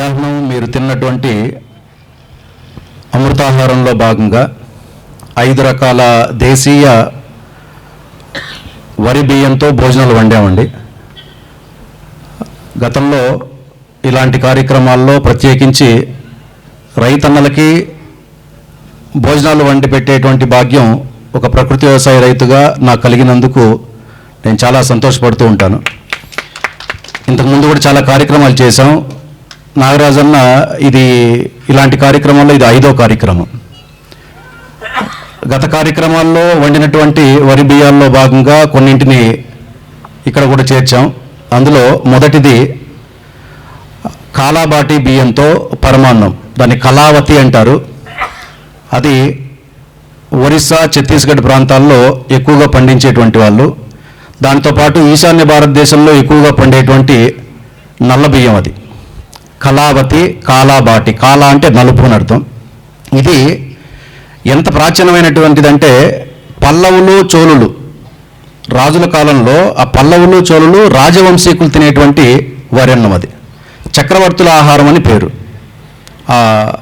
మధ్యాహ్నం మీరు తిన్నటువంటి అమృతాహారంలో భాగంగా ఐదు రకాల దేశీయ వరి బియ్యంతో భోజనాలు వండామండి. గతంలో ఇలాంటి కార్యక్రమాల్లో ప్రత్యేకించి రైతన్నలకి భోజనాలు వండి పెట్టేటువంటి భాగ్యం ఒక ప్రకృతి వ్యవసాయ రైతుగా నాకు కలిగినందుకు నేను చాలా సంతోషపడుతూ ఉంటాను. ఇంతకుముందు కూడా చాలా కార్యక్రమాలు చేశాం. నాగరాజన్న ఇది ఇలాంటి కార్యక్రమాల్లో ఇది ఐదో కార్యక్రమం. గత కార్యక్రమాల్లో వండినటువంటి వరి బియ్యాల్లో భాగంగా కొన్నింటిని ఇక్కడ కూడా చేర్చాం. అందులో మొదటిది కాలాబాటి బియ్యంతో పరమాన్నం దాన్ని కళావతి అంటారు. అది ఒరిస్సా ఛత్తీస్గఢ్ ప్రాంతాల్లో ఎక్కువగా పండించేటువంటి వాళ్ళు. దాంతోపాటు ఈశాన్య భారతదేశంలో ఎక్కువగా పండేటువంటి నల్ల బియ్యం అది. కళావతి కాలాబాటి కాలా అంటే నలుపు అని అర్థం. ఇది ఎంత ప్రాచీనమైనటువంటిదంటే పల్లవులు చోళులు. రాజుల కాలంలో ఆ పల్లవులు చోళులు రాజవంశీకులు తినేటువంటి వరి అన్నం అది. చక్రవర్తుల ఆహారం అని పేరు. ఆ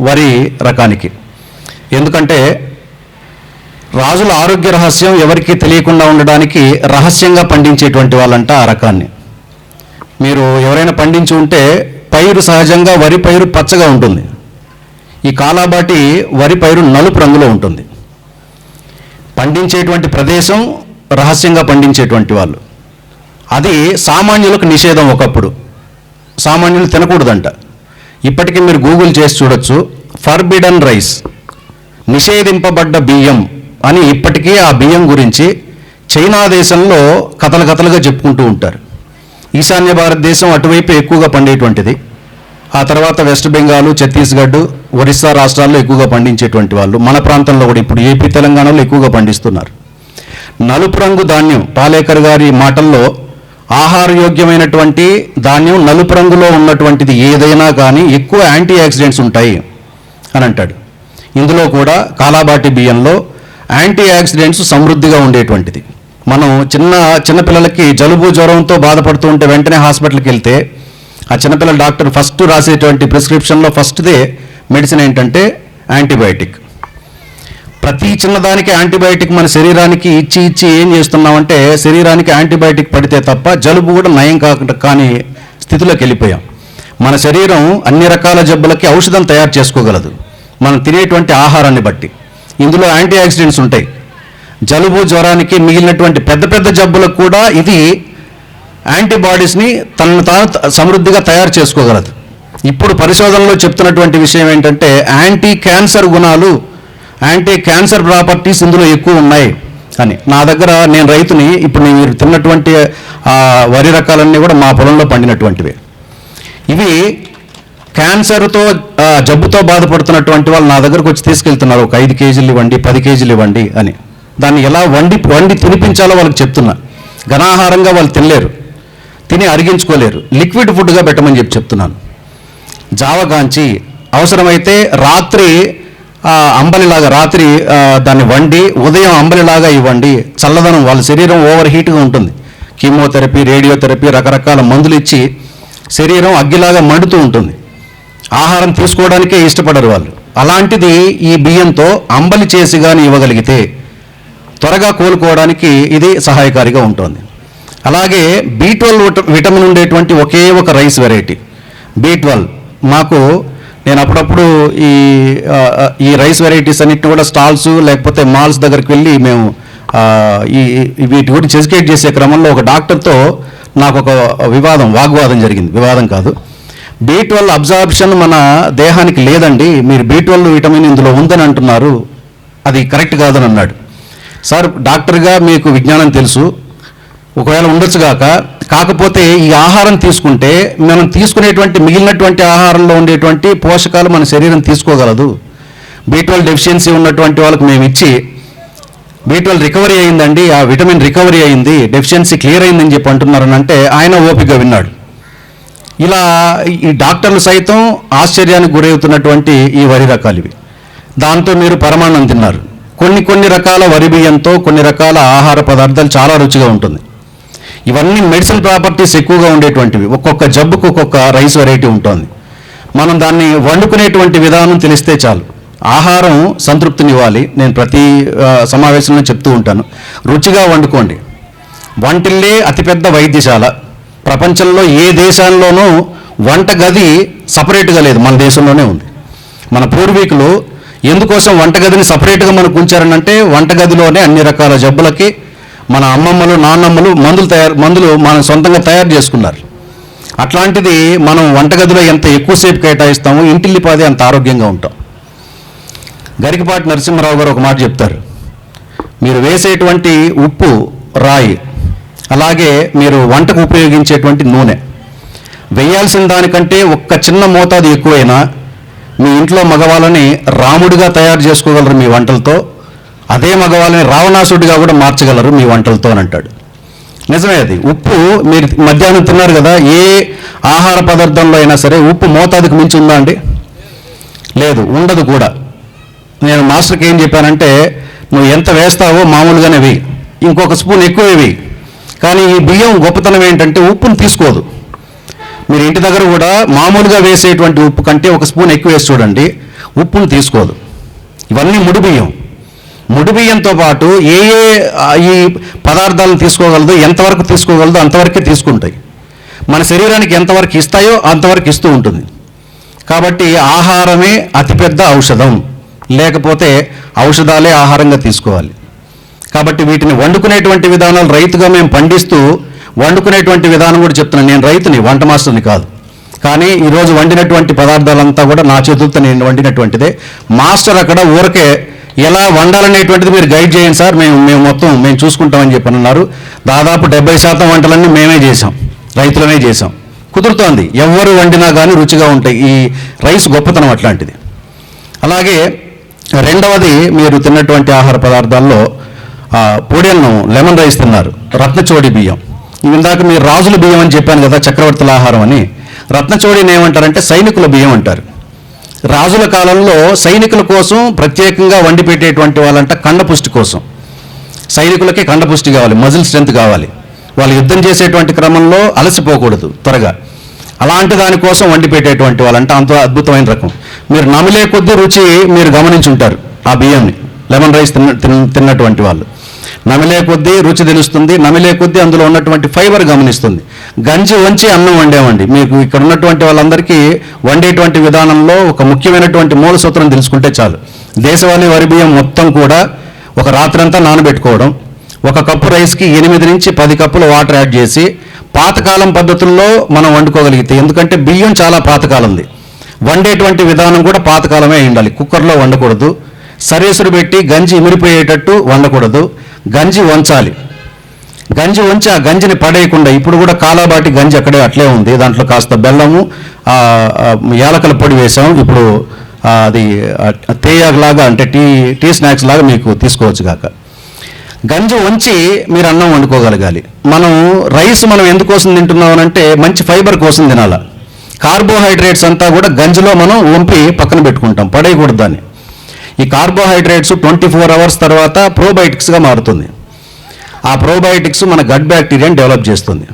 వరి రకానికి. ఎందుకంటే రాజుల ఆరోగ్య రహస్యం ఎవరికీ తెలియకుండా ఉండడానికి రహస్యంగా పండించేటువంటి వాళ్ళంట ఆ రకాన్ని. మీరు ఎవరైనా పండించి ఉంటే పైరు సహజంగా వరి పైరు పచ్చగా ఉంటుంది. ఈ కాలాబాటి వరి పైరు నలుపు రంగులో ఉంటుంది. పండించేటువంటి ప్రదేశం రహస్యంగా పండించేటువంటి వాళ్ళు. అది సామాన్యులకు నిషేధం ఒకప్పుడు. సామాన్యులు తినకూడదంట. ఇప్పటికీ మీరు గూగుల్ చేసి చూడొచ్చు ఫర్బిడన్ రైస్ నిషేధింపబడ్డ బియ్యం అని ఇప్పటికీ ఆ బియ్యం గురించి చైనా దేశంలో కథలు కథలుగా చెప్పుకుంటూ ఉంటారు. ఈశాన్య భారతదేశం అటువైపు ఎక్కువగా పండేటువంటిది. ఆ తర్వాత వెస్ట్ బెంగాల్ ఛత్తీస్గఢ్ ఒరిస్సా రాష్ట్రాల్లో ఎక్కువగా పండించేటువంటి వాళ్ళు. మన ప్రాంతంలో కూడా ఇప్పుడు ఏపీ తెలంగాణలో ఎక్కువగా పండిస్తున్నారు. నలుపు రంగు ధాన్యం పాలేకర్ గారి మాటల్లో ఆహారయోగ్యమైనటువంటి ధాన్యం నలుపు రంగులో ఉన్నటువంటిది ఏదైనా కానీ ఎక్కువ యాంటీ యాక్సిడెంట్స్ ఉంటాయి అని అంటాడు. ఇందులో కూడా కాలాబాటి బియ్యంలో యాంటీ యాక్సిడెంట్స్ సమృద్ధిగా ఉండేటువంటిది. మనం చిన్న చిన్నపిల్లలకి జలుబు జ్వరంతో బాధపడుతూ ఉంటే వెంటనే హాస్పిటల్కి వెళ్తే ఆ చిన్నపిల్లల డాక్టర్ ఫస్ట్ రాసేటువంటి ప్రిస్క్రిప్షన్లో ఫస్ట్దే మెడిసిన్ ఏంటంటే యాంటీబయాటిక్. ప్రతి చిన్నదానికి యాంటీబయాటిక్ మన శరీరానికి ఇచ్చి ఇచ్చి ఏం చేస్తున్నామంటే శరీరానికి యాంటీబయాటిక్ పడితే తప్ప జలుబు కూడా నయం కాకుండా కాని స్థితిలోకి వెళ్ళిపోయాం. మన శరీరం అన్ని రకాల జబ్బులకి ఔషధం తయారు చేసుకోగలదు. మనం తినేటువంటి ఆహారాన్ని బట్టి. ఇందులో యాంటీ ఆక్సిడెంట్స్ ఉంటాయి. జలుబు జ్వరానికి మిగిలినటువంటి పెద్ద పెద్ద జబ్బులకు కూడా ఇది యాంటీబాడీస్ని తనను తాను త- సమృద్ధిగా తయారు చేసుకోగలదు. ఇప్పుడు పరిశోధనలో చెప్తున్నటువంటి విషయం ఏంటంటే యాంటీ క్యాన్సర్ గుణాలు యాంటీ క్యాన్సర్ ప్రాపర్టీస్ ఇందులో ఎక్కువ ఉన్నాయి అని. నా దగ్గర నేను రైతుని ఇప్పుడు మీరు తిన్నటువంటి ఆ, వరి రకాలన్నీ కూడా మా పొలంలో పండినటువంటివి. ఇవి క్యాన్సర్తో జబ్బుతో బాధపడుతున్నటువంటి వాళ్ళు నా దగ్గరకు వచ్చి తీసుకెళ్తున్నారు. ఒక ఐదు కేజీలు ఇవ్వండి పది కేజీలు ఇవ్వండి అని. దాన్ని ఎలా వండి వండి తినిపించాలో వాళ్ళకి చెప్తున్నా. ఘనాహారంగా వాళ్ళు తినలేరు. తిని అరిగించుకోలేరు. లిక్విడ్ ఫుడ్గా పెట్టమని చెప్పి చెప్తున్నాను. జావగాంచి అవసరమైతే రాత్రి అంబలిలాగా రాత్రి దాన్ని వండి ఉదయం అంబలిలాగా ఇవ్వండి. చల్లదనం వాళ్ళ శరీరం ఓవర్ హీట్గా ఉంటుంది. కీమోథెరపీ రేడియోథెరపీ రకరకాల మందులు ఇచ్చి శరీరం అగ్గిలాగా మండుతూ ఉంటుంది. ఆహారం తీసుకోవడానికే ఇష్టపడరు వాళ్ళు. అలాంటిది ఈ బియ్యంతో అంబలి చేసి కానీ ఇవ్వగలిగితే త్వరగా కోలుకోవడానికి ఇది సహాయకారిగా ఉంటుంది. అలాగే బీ ట్వెల్వ్ విటమిన్ ఉండేటువంటి ఒకే ఒక రైస్ వెరైటీ. B twelve. మాకు నేను అప్పుడప్పుడు ఈ ఈ రైస్ వెరైటీస్ అన్నిటిని కూడా స్టాల్స్ లేకపోతే మాల్స్ దగ్గరికి వెళ్ళి మేము ఈ ఈ- వీటి గురించి ఎడ్యుకేట్ చేసే క్రమంలో ఒక డాక్టర్తో నాకు ఒక వివాదం వాగ్వాదం జరిగింది. వివాదం కాదు. బీ ట్వెల్వ్ అబ్జార్ప్షన్ మన దేహానికి లేదండి. మీరు బీ ట్వెల్వ్ విటమిన్ ఇందులో ఉందని అంటున్నారు. అది కరెక్ట్ కాదని అన్నాడు. సార్ డాక్టర్గా మీకు విజ్ఞానం తెలుసు. ఒకవేళ ఉండొచ్చు కాక కాకపోతే ఈ ఆహారం తీసుకుంటే మనం తీసుకునేటువంటి మిగిలినటువంటి ఆహారంలో ఉండేటువంటి పోషకాలు మన శరీరం తీసుకోగలదు. బీ ట్వెల్వ్ డెఫిషియన్సీ ఉన్నటువంటి వాళ్ళకి మేము ఇచ్చి బీ ట్వెల్వ్ రికవరీ అయిందండి ఆ విటమిన్ రికవరీ అయింది డెఫిషియన్సీ క్లియర్ అయిందని చెప్పి అంటున్నారని అంటే ఆయన ఓపిక విన్నాడు. ఇలా ఈ డాక్టర్లు సైతం ఆశ్చర్యానికి గురవుతున్నటువంటి ఈ వరి రకాలు ఇవి. దాంతో మీరు పరమాన్నం తిన్నారు. కొన్ని కొన్ని రకాల వరి బియ్యంతో కొన్ని రకాల ఆహార పదార్థాలు చాలా రుచిగా ఉంటుంది. ఇవన్నీ మెడిసిన్ ప్రాపర్టీస్ ఎక్కువగా ఉండేటువంటివి. ఒక్కొక్క జబ్బుకు ఒక్కొక్క రైస్ వెరైటీ ఉంటుంది. మనం దాన్ని వండుకునేటువంటి విధానం తెలిస్తే చాలు. ఆహారం సంతృప్తినివ్వాలి. నేను ప్రతి సమావేశంలో చెప్తూ ఉంటాను. రుచిగా వండుకోండి. వంటిల్లే అతిపెద్ద వైద్యశాల. ప్రపంచంలో ఏ దేశాల్లోనూ వంట గది సపరేట్గా లేదు. మన దేశంలోనే ఉంది. మన పూర్వీకులు ఎందుకోసం వంటగదిని సపరేట్గా మనకు ఉంచారనంటే వంటగదిలోనే అన్ని రకాల జబ్బులకి మన అమ్మమ్మలు నాన్నమ్మలు మందులు తయారు మందులు మనం సొంతంగా తయారు చేసుకున్నారు. అట్లాంటిది మనం వంటగదిలో ఎంత ఎక్కువసేపు కేటాయిస్తామో ఇంటిల్లిపాది అంత ఆరోగ్యంగా ఉంటాం. గరికపాటి నరసింహారావు గారు ఒక మాట చెప్తారు. మీరు వేసేటువంటి ఉప్పు రాయి అలాగే మీరు వంటకు ఉపయోగించేటువంటి నూనె. వేయాల్సిన దానికంటే ఒక్క చిన్న మోతాదు ఎక్కువైనా మీ ఇంట్లో మగవాళ్ళని రాముడిగా తయారు చేసుకోగలరు మీ వంటలతో అదే మగవాళ్ళని రావణాసుడిగా కూడా మార్చగలరు మీ వంటలతో అని అంటాడు. నిజమే అది. ఉప్పు మీరు మధ్యాహ్నం తిన్నారు కదా ఏ ఆహార పదార్థంలో అయినా సరే ఉప్పు మోతాదుకు మించి ఉందా అండి? లేదు ఉండదు కూడా. నేను మాస్టర్కి ఏం చెప్పానంటే నువ్వు ఎంత వేస్తావో మామూలుగానే వేయి. ఇంకొక స్పూన్ ఎక్కువ వేయి. కానీ ఈ బియ్యం గొప్పతనం ఏంటంటే ఉప్పును తీసుకోదు. మీరు ఇంటి దగ్గర కూడా మామూలుగా వేసేటువంటి ఉప్పు కంటే ఒక స్పూన్ ఎక్కువ వేసి చూడండి. ఉప్పును తీసుకోదు. ఇవన్నీ ముడిబియ్యం బియ్యం. బియ్యంతో పాటు ఏ ఏ ఈ పదార్థాలను తీసుకోగలదో ఎంతవరకు తీసుకోగలదో అంతవరకే తీసుకుంటాయి. మన శరీరానికి ఎంతవరకు ఇస్తాయో అంతవరకు ఇస్తూ ఉంటుంది. కాబట్టి ఆహారమే అతిపెద్ద ఔషధం. లేకపోతే ఔషధాలే ఆహారంగా తీసుకోవాలి. కాబట్టి వీటిని వండుకునేటువంటి విధానాలు రైతుగా మేము పండిస్తూ వండుకునేటువంటి విధానం కూడా చెప్తున్నాను. నేను రైతుని వంట మాస్టర్ని కాదు. కానీ ఈరోజు వండినటువంటి పదార్థాలంతా కూడా నా చేతులతో నేను వండినటువంటిదే. మాస్టర్ అక్కడ ఊరకే ఎలా వండాలనేటువంటిది మీరు గైడ్ చేయండి సార్. మేము మేము మొత్తం మేము చూసుకుంటామని చెప్పి అన్నారు దాదాపు డెబ్బై శాతం వంటలన్నీ మేమే చేసాం రైతులమే చేసాం కుదురుతోంది. ఎవరు వండినా కానీ రుచిగా ఉంటాయి. ఈ రైస్ గొప్పతనం అట్లాంటిది. అలాగే రెండవది మీరు తిన్నటువంటి ఆహార పదార్థాల్లో ఆ, పొడిలను లెమన్ రైస్ తిన్నారు. రత్నచోడి బియ్యం. ఇందాక మీరు రాజుల బియ్యం అని చెప్పాను కదా చక్రవర్తుల ఆహారం అని. రత్నచోడిని ఏమంటారంటే సైనికుల బియ్యం అంటారు. రాజుల కాలంలో సైనికుల కోసం ప్రత్యేకంగా వండి పెట్టేటువంటి వాళ్ళంట కండపుష్టి కోసం. సైనికులకి కండపుష్టి కావాలి మజిల్ స్ట్రెంత్ కావాలి. వాళ్ళు యుద్ధం చేసేటువంటి క్రమంలో అలసిపోకూడదు త్వరగా. అలాంటి దానికోసం వండి పెట్టేటువంటి వాళ్ళంటే అంత అద్భుతమైన రకం. మీరు నమిలే కొద్దీ రుచి మీరు గమనించుంటారు ఆ బియ్యంని లెమన్ రైస్ తిన్న తిన్న- తిన్నటువంటి వాళ్ళు. నమిలే కొద్దీ రుచి తెలుస్తుంది నమిలే కొద్దీ అందులో ఉన్నటువంటి ఫైబర్ గమనిస్తుంది. గంజి వంచి అన్నం వండేవండి. మీకు ఇక్కడ ఉన్నటువంటి వాళ్ళందరికీ వండేటువంటి విధానంలో ఒక ముఖ్యమైనటువంటి మూల సూత్రం తెలుసుకుంటే చాలు. దేశవాళీ వరి బియ్యం మొత్తం కూడా ఒక రాత్రంతా నానబెట్టుకోవడం ఒక కప్పు రైస్కి ఎనిమిది నుంచి పది కప్పుల వాటర్ యాడ్ చేసి పాతకాలం పద్ధతుల్లో మనం వండుకోగలిగితే ఎందుకంటే బియ్యం చాలా పాతకాలంది. వండేటువంటి విధానం కూడా పాతకాలమే ఉండాలి. కుక్కర్లో వండకూడదు సరేసురు పెట్టి గంజి ఇమిరిపోయేటట్టు వండకూడదు. గంజి వంచాలి. గంజి వంచి ఆ గంజిని పడేయకుండా ఇప్పుడు కూడా కాలాబాటి గంజి అక్కడే అట్లే ఉంది. దాంట్లో కాస్త బెల్లము యాలకల పొడి వేసాం. ఇప్పుడు అది తేయాగ్ లాగా అంటే టీ టీ స్నాక్స్ లాగా మీకు తీసుకోవచ్చు కాక. గంజి వంచి మీరు అన్నం వండుకోగలగాలి. మనం రైస్ మనం ఎందుకోసం తింటున్నాం అంటే మంచి ఫైబర్ కోసం తినాల. కార్బోహైడ్రేట్స్ అంతా కూడా గంజిలో మనం వంపి పక్కన పెట్టుకుంటాం. పడేయకూడదు దాన్ని. ఈ కార్బోహైడ్రేట్స్ ట్వంటీ ఫోర్ అవర్స్ తర్వాత ప్రోబయోటిక్స్గా మారుతుంది. ఆ ప్రోబయోటిక్స్ మన గట్ బ్యాక్టీరియాని డెవలప్ చేస్తుంది.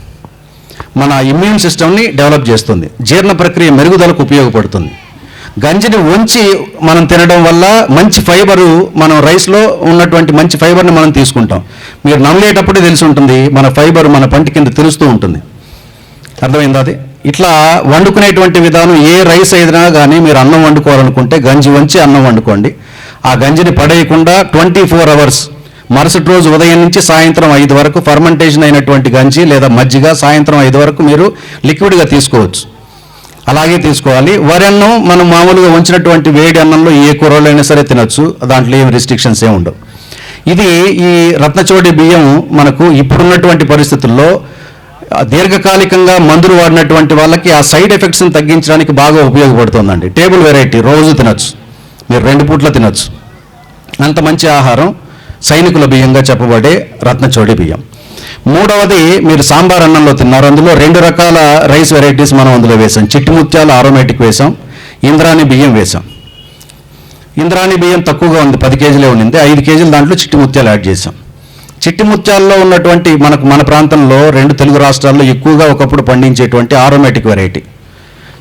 మన ఇమ్యూన్ సిస్టమ్ని డెవలప్ చేస్తుంది. జీర్ణ ప్రక్రియ మెరుగుదలకు ఉపయోగపడుతుంది. గంజిని ఉంచి మనం తినడం వల్ల మంచి ఫైబరు మనం రైస్లో ఉన్నటువంటి మంచి ఫైబర్ని మనం తీసుకుంటాం. మీరు నమ్మలేటప్పుడే తెలిసి ఉంటుంది మన ఫైబర్ మన పంటి కింద తెలుస్తూ ఉంటుంది. అర్థమైందా అది? ఇట్లా వండుకునేటువంటి విధానం ఏ రైస్ అయినా కానీ మీరు అన్నం వండుకోవాలనుకుంటే గంజి వంచి అన్నం వండుకోండి. ఆ గంజిని పడేయకుండా ట్వంటీ ఫోర్ అవర్స్ మరుసటి రోజు ఉదయం నుంచి సాయంత్రం ఐదు వరకు ఫర్మెంటేషన్ అయినటువంటి గంజి లేదా మజ్జిగ సాయంత్రం ఐదు వరకు మీరు లిక్విడ్గా తీసుకోవచ్చు. అలాగే తీసుకోవాలి. వరి అన్నం మనం మామూలుగా ఉంచినటువంటి వేడి అన్నంలో ఏ కూరలైనా సరే తినొచ్చు. దాంట్లో ఏం రిస్ట్రిక్షన్స్ ఏమి ఉండవు. ఇది ఈ రత్నచోడి బియ్యం మనకు ఇప్పుడున్నటువంటి పరిస్థితుల్లో దీర్ఘకాలికంగా మందులు వాడినటువంటి వాళ్ళకి ఆ సైడ్ ఎఫెక్ట్స్ని తగ్గించడానికి బాగా ఉపయోగపడుతుందండి. టేబుల్ వెరైటీ రోజు తినొచ్చు. మీరు రెండు పూట్ల తినొచ్చు. అంత మంచి ఆహారం సైనికుల బియ్యంగా చెప్పబడే రత్నచోడి బియ్యం. మూడవది మీరు సాంబార్ అన్నంలో తిన్నారు. అందులో రెండు రకాల రైస్ వెరైటీస్ మనం అందులో వేసాం. చిట్టి ముత్యాలు ఆరోమేటిక్ వేసాం. ఇంద్రాణి బియ్యం వేసాం. ఇంద్రాణి బియ్యం తక్కువగా ఉంది. పది కేజీలే ఉండింది. ఐదు కేజీలు దాంట్లో చిట్టి ముత్యాలు యాడ్ చేసాం. చిట్టి ముత్యాల్లో ఉన్నటువంటి మనకు మన ప్రాంతంలో రెండు తెలుగు రాష్ట్రాల్లో ఎక్కువగా ఒకప్పుడు పండించేటువంటి ఆరోమేటిక్ వెరైటీ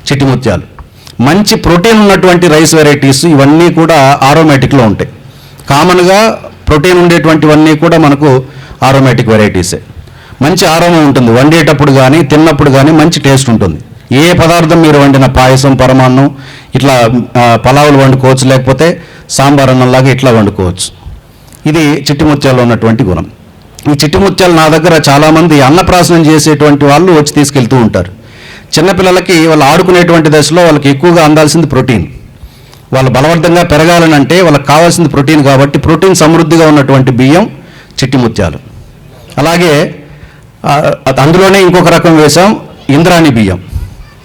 చిట్టి ముత్యాలు. మంచి ప్రోటీన్ ఉన్నటువంటి రైస్ వెరైటీస్ ఇవన్నీ కూడా ఆరోమేటిక్లో ఉంటాయి. కామన్గా ప్రోటీన్ ఉండేటువంటివన్నీ కూడా మనకు ఆరోమేటిక్ వెరైటీసే మంచి ఆరోమం ఉంటుంది. వండేటప్పుడు కానీ తిన్నప్పుడు కానీ మంచి టేస్ట్ ఉంటుంది. ఏ పదార్థం మీరు వండిన పాయసం పరమాన్నం ఇట్లా పలావులు వండుకోవచ్చు లేకపోతే సాంబార్ అన్నంలాగా ఇట్లా వండుకోవచ్చు. ఇది చిట్టిముత్యాల్లో ఉన్నటువంటి గుణం. ఈ చిట్టి ముత్యాలు నా దగ్గర చాలామంది అన్నప్రాసనం చేసేటువంటి వాళ్ళు వచ్చి తీసుకెళ్తూ ఉంటారు. చిన్నపిల్లలకి వాళ్ళు ఆడుకునేటువంటి దశలో వాళ్ళకి ఎక్కువగా అందాల్సింది ప్రోటీన్. వాళ్ళు బలవంతంగా పెరగాలనంటే వాళ్ళకి కావాల్సింది ప్రోటీన్ కాబట్టి ప్రోటీన్ సమృద్ధిగా ఉన్నటువంటి బియ్యం చిట్టి ముత్యాలు అలాగే అందులోనే ఇంకొక రకం వేసాం ఇంద్రాణి బియ్యం.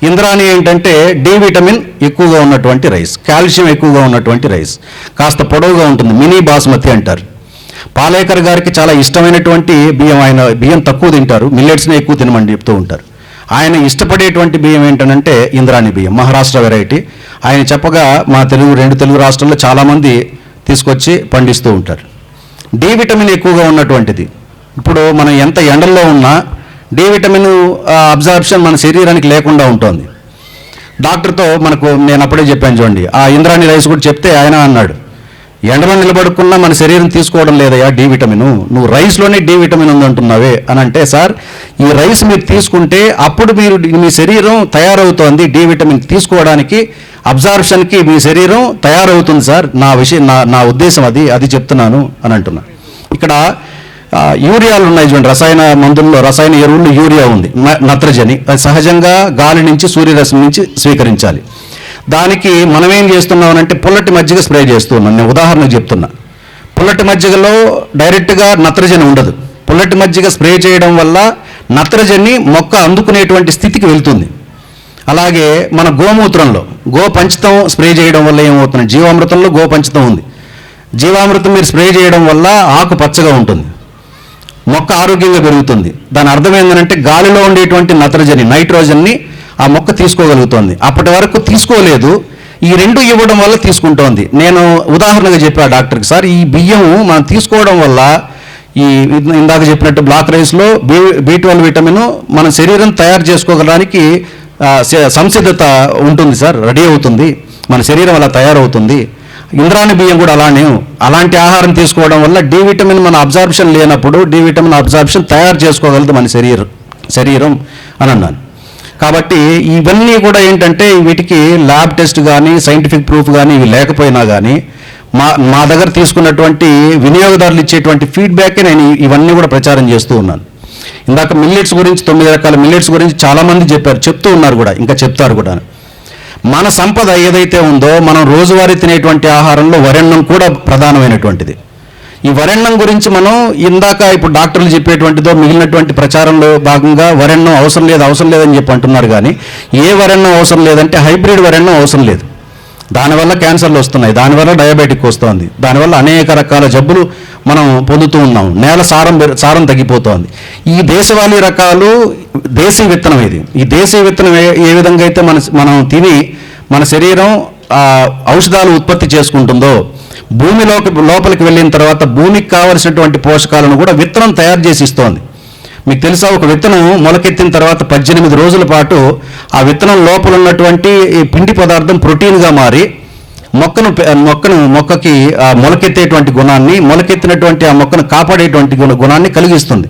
ఇంద్రాణి ఏంటంటే డి విటమిన్ ఎక్కువగా ఉన్నటువంటి రైస్ కాల్షియం ఎక్కువగా ఉన్నటువంటి రైస్ కాస్త పొడవుగా ఉంటుంది మినీ బాస్మతి అంటారు. పాలేకర్ గారికి చాలా ఇష్టమైనటువంటి బియ్యం ఆయన బియ్యం తక్కువ తింటారు మిల్లెట్స్ని ఎక్కువ తినమని చెప్తూ ఉంటారు. ఆయన ఇష్టపడేటువంటి బియ్యం ఏంటంటే ఇంద్రాణి బియ్యం మహారాష్ట్ర వెరైటీ ఆయన చెప్పగా మా తెలుగు రెండు తెలుగు రాష్ట్రాల్లో చాలామంది తీసుకొచ్చి పండిస్తూ ఉంటారు. డి విటమిన్ ఎక్కువగా ఉన్నటువంటిది. ఇప్పుడు మనం ఎంత ఎండల్లో ఉన్నా డి విటమిన్ అబ్జార్ప్షన్ మన శరీరానికి లేకుండా ఉంటుంది. డాక్టర్తో మనకు నేను అప్పుడే చెప్పాను చూడండి. ఆ ఇంద్రాణి రైస్ కూడా చెప్తే ఆయన అన్నాడు. ఎండలో నిలబడుకున్నా మన శరీరం తీసుకోవడం లేదయ్యా డి విటమిన్ నువ్వు రైస్లోనే డి విటమిన్ ఉంది అంటున్నావే అని అంటే సార్ ఈ రైస్ మీరు తీసుకుంటే అప్పుడు మీరు మీ శరీరం తయారవుతోంది. డి విటమిన్ తీసుకోవడానికి అబ్జార్ప్షన్కి మీ శరీరం తయారవుతుంది సార్. నా విషయం నా నా ఉద్దేశం అది అది చెప్తున్నాను అని అంటున్నా. ఇక్కడ యూరియాలు ఉన్నాయి చూడండి రసాయన మందుల్లో రసాయన ఎరువుల్లో యూరియా ఉంది న- నత్రజని. అది సహజంగా గాలి నుంచి సూర్యరశ్మి నుంచి స్వీకరించాలి. దానికి మనం ఏం చేస్తున్నామనంటే పుల్లటి మజ్జిగ స్ప్రే చేస్తున్నాం నేను ఉదాహరణకు చెప్తున్నా. పుల్లటి మజ్జిగలో డైరెక్ట్గా నత్రజని ఉండదు. పుల్లటి మజ్జిగ స్ప్రే చేయడం వల్ల నత్రజని మొక్క అందుకునేటువంటి స్థితికి వెళ్తుంది. అలాగే మన గోమూత్రంలో గో పంచతం స్ప్రే చేయడం వల్ల ఏమవుతుంది? జీవామృతంలో గో పంచతం ఉంది. జీవామృతం మీరు స్ప్రే చేయడం వల్ల ఆకు పచ్చగా ఉంటుంది. మొక్క ఆరోగ్యంగా పెరుగుతుంది. దాని అర్థం ఏంటంటే గాలిలో ఉండేటువంటి నత్రజని నైట్రోజన్ని ఆ మొక్క తీసుకోగలుగుతోంది. అప్పటి వరకు తీసుకోలేదు. ఈ రెండు ఇవ్వడం వల్ల తీసుకుంటోంది. నేను ఉదాహరణగా చెప్పా డాక్టర్కి సార్ ఈ బియ్యం మనం తీసుకోవడం వల్ల ఈ ఇందాక చెప్పినట్టు బ్లాక్ రైస్లో బి బి ట్వెల్వ్ విటమిన్ మన శరీరం తయారు చేసుకోవడానికి సంసిద్ధత ఉంటుంది సార్. రెడీ అవుతుంది. మన శరీరం అలా తయారవుతుంది. ఇంద్రాణి బియ్యం కూడా అలానే అలాంటి ఆహారం తీసుకోవడం వల్ల డి విటమిన్ మన అబ్జార్ప్షన్ లేనప్పుడు డి విటమిన్ అబ్జార్ప్షన్ తయారు చేసుకోగలదు మన శరీరం శరీరం అని అన్నాను. కాబట్టి ఇవన్నీ కూడా ఏంటంటే వీటికి ల్యాబ్ టెస్ట్ కానీ సైంటిఫిక్ ప్రూఫ్ కానీ ఇవి లేకపోయినా కానీ మా మా దగ్గర తీసుకున్నటువంటి వినియోగదారులు ఇచ్చేటువంటి ఫీడ్బ్యాకే నేను ఇవన్నీ కూడా ప్రచారం చేస్తూ ఉన్నాను. ఇందాక మిల్లెట్స్ గురించి తొమ్మిది రకాల మిల్లెట్స్ గురించి చాలామంది చెప్పారు చెప్తూ ఉన్నారు కూడా ఇంకా చెప్తారు కూడా. మన సంపద ఏదైతే ఉందో మనం రోజువారీ తినేటువంటి ఆహారంలో వరెన్నం కూడా ప్రధానమైనటువంటిది. ఈ వరెన్నం గురించి మనం ఇందాక ఇప్పుడు డాక్టర్లు చెప్పేటువంటిదో మిగిలినటువంటి ప్రచారంలో భాగంగా వరెన్నం అవసరం లేదు అవసరం లేదని చెప్పి అంటున్నారు కానీ ఏ వరెన్నం అవసరం లేదంటే హైబ్రిడ్ వరెన్నం అవసరం లేదు. దానివల్ల క్యాన్సర్లు వస్తున్నాయి దానివల్ల డయాబెటిక్ వస్తుంది దానివల్ల అనేక రకాల జబ్బులు మనం పొందుతూ ఉన్నాం నేల సారం సారం తగ్గిపోతోంది. ఈ దేశవాళీ రకాలు దేశీ విత్తనం ఇది. ఈ దేశీ విత్తనం ఏ విధంగా అయితే మన మనం తిని మన శరీరం ఔషధాలు ఉత్పత్తి చేసుకుంటుందో భూమిలోకి లోపలికి వెళ్ళిన తర్వాత భూమికి కావలసినటువంటి పోషకాలను కూడా విత్తనం తయారు చేసి ఇస్తోంది. మీకు తెలుసా ఒక విత్తనం మొలకెత్తిన తర్వాత పద్దెనిమిది రోజుల పాటు ఆ విత్తనం లోపల ఉన్నటువంటి పిండి పదార్థం ప్రోటీన్గా మారి మొక్కను మొక్కను మొక్కకి ఆ మొలకెత్తేటువంటి గుణాన్ని మొలకెత్తినటువంటి ఆ మొక్కను కాపాడేటువంటి గుణాన్ని కలిగిస్తుంది.